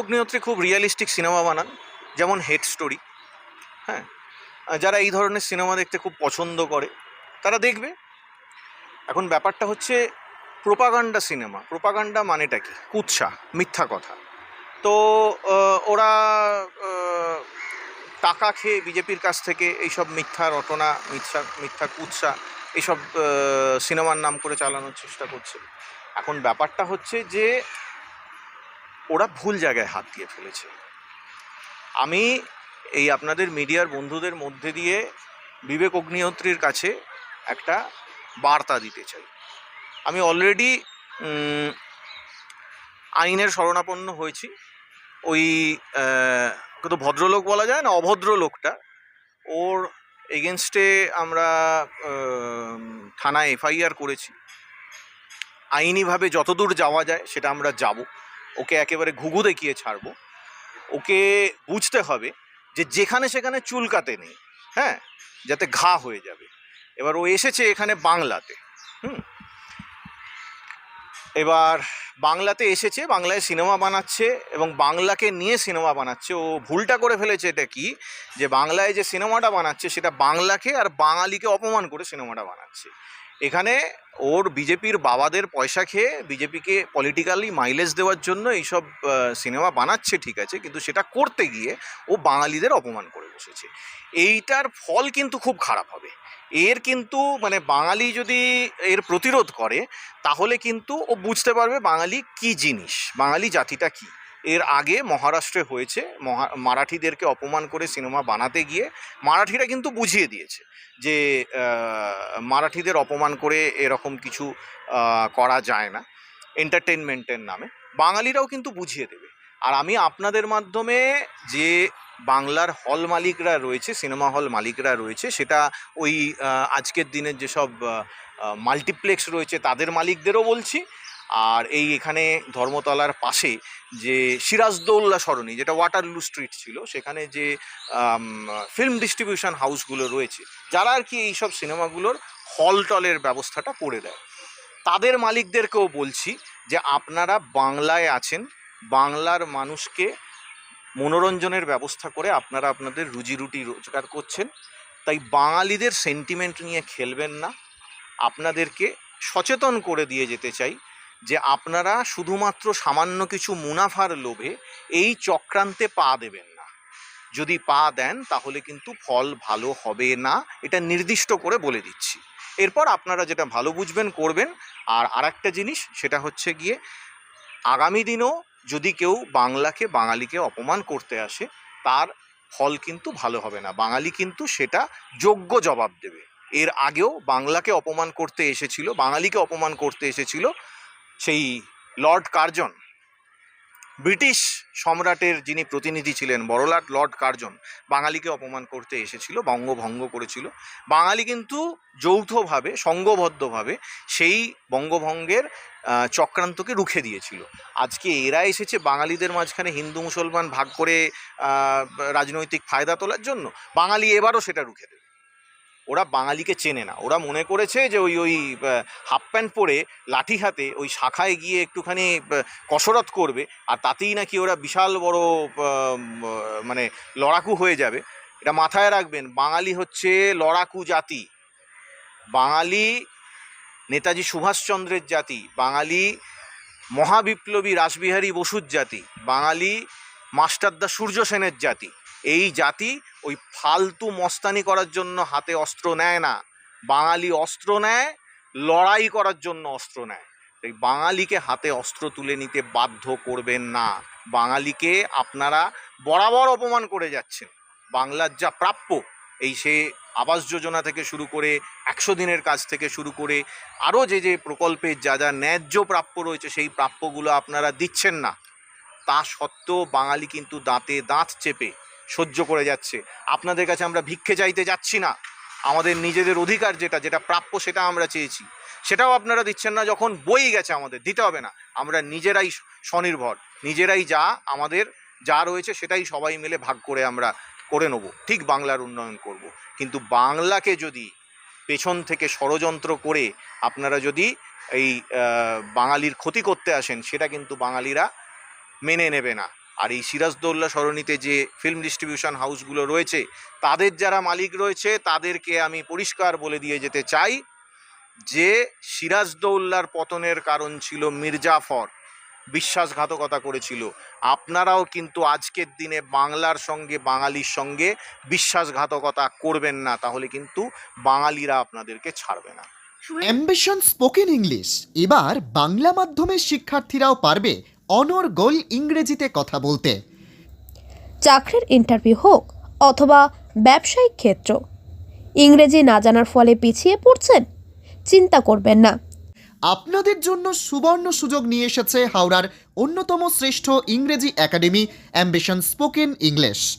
অগ্নিহোত্রী খুব realistic cinema বানান, যেমন হেড স্টোরি হ্যাঁ? যারা এই ধরনের সিনেমা দেখতে খুব পছন্দ করে, তারা দেখবে। এখন ব্যাপারটা হচ্ছে প্রোপাগান্ডা সিনেমা প্রোপাগান্ডা মানেটা কি? কুৎসা, মিথ্যা কথা। তো ওরা টাকা খেয়ে বিজেপির কাছ থেকে এইসব মিথ্যা রটনা, মিথ্যা মিথ্যা কুৎসা, এইসব সিনেমার নাম করে চালানোর চেষ্টা করছে। এখন ব্যাপারটা হচ্ছে যে ওরা ভুল জায়গায় হাত দিয়ে ফেলেছে। আমি এই আপনাদের মিডিয়ার বন্ধুদের মধ্যে দিয়ে বিবেক অগ্নিহোত্রীর কাছে একটা বার্তা দিতে চাই। আমি অলরেডি আইনের শরণাপন্ন হয়েছি। ওই কিন্তু ভদ্রলোক বলা যায় না অভদ্র লোকটা ওর এগেনস্টে আমরা থানায় এফআইআর করেছি। আইনিভাবে যতদূর যাওয়া যায় সেটা আমরা যাব। ওকে একেবারে ঘুঘু দেখিয়ে ছাড়বো। ওকে বুঝতে হবে যে যেখানে সেখানে চুলকাতে নেই হ্যাঁ? যাতে ঘা হয়ে যাবে। এবার ও এসেছে এখানে বাংলাতে, হুম? এবার বাংলাতে এসেছে, বাংলায় সিনেমা বানাচ্ছে এবং বাংলাকে নিয়ে সিনেমা বানাচ্ছে। ও ভুলটা করে ফেলেছে এটা কি? যে বাংলায় যে সিনেমাটা বানাচ্ছে সেটা বাংলাকে আর বাঙালিকে অপমান করে সিনেমাটা বানাচ্ছে। এখানে ওর বিজেপির বাবাদের পয়সা খেয়ে বিজেপিকে পলিটিক্যালি মাইলেজ দেওয়ার জন্য এইসব সিনেমা বানাচ্ছে ঠিক আছে, কিন্তু সেটা করতে গিয়ে ও বাঙালিদের অপমান করে বসেছে। এইটার ফল কিন্তু খুব খারাপ হবে। এর কিন্তু মানে বাঙালি যদি এর প্রতিরোধ করে, তাহলে কিন্তু ও বুঝতে পারবে বাঙালি কি জিনিস, বাঙালি জাতিটা কি। এর আগে মহারাষ্ট্রে হয়েছে, মহা, মারাঠিদেরকে অপমান করে সিনেমা বানাতে গিয়ে মারাঠিরা কিন্তু বুঝিয়ে দিয়েছে যে মারাঠিদের অপমান করে এরকম কিছু করা যায় না এন্টারটেনমেন্টের নামে। বাঙালিরাও কিন্তু বুঝিয়ে দেবে। আর আমি আপনাদের মাধ্যমে যে বাংলার হল মালিকরা রয়েছে, সিনেমা হল মালিকরা রয়েছে, সেটা ওই আজকের দিনের যেসব মাল্টিপ্লেক্স রয়েছে তাদের মালিকদেরও বলছি। আর এই এখানে ধর্মতলার পাশে যে সিরাজদৌল্লা সরণি, যেটা ওয়াটারলু স্ট্রিট ছিল, সেখানে যে ফিল্ম ডিস্ট্রিবিউশন হাউসগুলো রয়েছে, যারা আর কি এইসব সিনেমাগুলোর হল টলের ব্যবস্থাটা করে দেয়। তাদের মালিকদেরকেও বলছি যে আপনারা বাংলায় আছেন, বাংলার মানুষকে মনোরঞ্জনের ব্যবস্থা করে আপনারা আপনাদের রুজি রুটি রোজগার করছেন। তাই বাঙালিদের সেন্টিমেন্ট নিয়ে খেলবেন না। আপনাদেরকে সচেতন করে দিয়ে যেতে চাই যে আপনারা শুধুমাত্র সামান্য কিছু মুনাফার লোভে এই চক্রান্তে পা দেবেন না। যদি পা দেন, তাহলে কিন্তু ফল ভালো হবে না। এটা নির্দিষ্ট করে বলে দিচ্ছি। এরপর আপনারা যেটা ভালো বুঝবেন, করবেন। আর আরেকটা জিনিস, সেটা হচ্ছে গিয়ে আগামী দিনেও যদি কেউ বাংলাকে, বাঙালিকে অপমান করতে আসে, তার ফল কিন্তু ভালো হবে না। বাঙালি কিন্তু সেটা যোগ্য জবাব দেবে। এর আগেও বাংলাকে অপমান করতে এসেছিল, বাঙালিকে অপমান করতে এসেছিল সেই লর্ড কার্জন। ব্রিটিশ সম্রাটের যিনি প্রতিনিধি ছিলেন, বড়লাট লর্ড কার্জন, বাঙালিকে অপমান করতে এসেছিল, বঙ্গভঙ্গ করেছিল। বাঙালি কিন্তু যৌথভাবে সংঘবদ্ধভাবে সেই বঙ্গভঙ্গের চক্রান্তকে রুখে দিয়েছিল। আজকে এরা এসেছে বাঙালিদের মাঝখানে হিন্দু মুসলমান ভাগ করে রাজনৈতিক ফায়দা তোলার জন্য। বাঙালি এবারও সেটা রুখে দেবে। ওরা বাঙালিকে চেনে না। ওরা মনে করেছে যে ওই ওই হাফ প্যান্ট পরে লাঠি হাতে ওই শাখায় গিয়ে একটুখানি কসরত করবে আর তাতেই নাকি ওরা বিশাল বড় মানে লড়াকু হয়ে যাবে। এটা মাথায় রাখবেন, বাঙালি হচ্ছে লড়াকু জাতি। বাঙালি নেতাজি সুভাষচন্দ্রের জাতি। বাঙালি মহাবিপ্লবী রাসবিহারী বসুর জাতি। বাঙালি মাস্টারদা সূর্য সেনের জাতি। এই জাতি ওই ফালতু মস্তানি করার জন্য হাতে অস্ত্র নেয় না। বাঙালি অস্ত্র নেয়, লড়াই করার জন্য অস্ত্র নেয়। এই বাঙালিকে হাতে অস্ত্র তুলে নিতে বাধ্য করবেন না। বাঙালিকে আপনারা বরাবর অপমান করে যাচ্ছেন। বাংলার যা প্রাপ্য, এই সে আবাস যোজনা থেকে শুরু করে একশো দিনের কাজ থেকে শুরু করে আরও যে যে প্রকল্পের যা যা ন্যায্য প্রাপ্য রয়েছে, সেই প্রাপ্যগুলো আপনারা দিচ্ছেন না। তা সত্ত্বেও বাঙালি কিন্তু দাঁতে দাঁত চেপে সহ্য করে যাচ্ছে। আপনাদের কাছে আমরা ভিক্ষে চাইতে যাচ্ছি না। আমাদের নিজেদের অধিকার যেটা যেটা প্রাপ্য সেটা আমরা চেয়েছি। সেটাও আপনারা দিচ্ছেন না, যখন বই গেছে আমাদের, দিতে হবে না। আমরা নিজেরাই স্বনির্ভর, নিজেরাই যা আমাদের যা রয়েছে সেটাই সবাই মিলে ভাগ করে আমরা করে নেব। ঠিক বাংলার উন্নয়ন করব। কিন্তু বাংলাকে যদি পেছন থেকে ষড়যন্ত্র করে আপনারা যদি এই বাঙালির ক্ষতি করতে আসেন, সেটা কিন্তু বাঙালিরা মেনে নেবে না। আর এই সিরাজদৌল্লা সরণিতে যে ফিল্ম ডিস্ট্রিবিউশন হাউসগুলো রয়েছে, তাদের যারা মালিক রয়েছে, তাদেরকে আমি পরিষ্কার বলে দিয়ে যেতে চাই যে সিরাজদৌল্লার পতনের কারণ ছিল মির্জাফর। বিশ্বাসঘাতকতা করেছিল। আপনারাও কিন্তু আজকের দিনে বাংলার সঙ্গে, বাঙালির সঙ্গে বিশ্বাসঘাতকতা করবেন না, তাহলে কিন্তু বাঙালিরা আপনাদেরকে ছাড়বে না। অ্যাম্বিশন স্পোকেন ইংলিশ এবার বাংলা মাধ্যমের শিক্ষার্থীরাও পারবে অনর্গল ইংরেজিতে কথা বলতে। চাকরির ইন্টারভিউ হোক অথবা ব্যবসায়িক ক্ষেত্র। ইংরেজি না জানার ফলে পিছিয়ে পড়ছেন? চিন্তা করবেন না। আপনাদের জন্য সুবর্ণ সুযোগ নিয়ে এসেছে হাওড়ার অন্যতম শ্রেষ্ঠ ইংরেজি একাডেমি অ্যাম্বিশন স্পোকেন ইংলিশ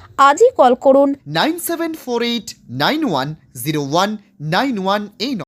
আজই কল করুন। Nine seven four eight nine one zero one nine one এই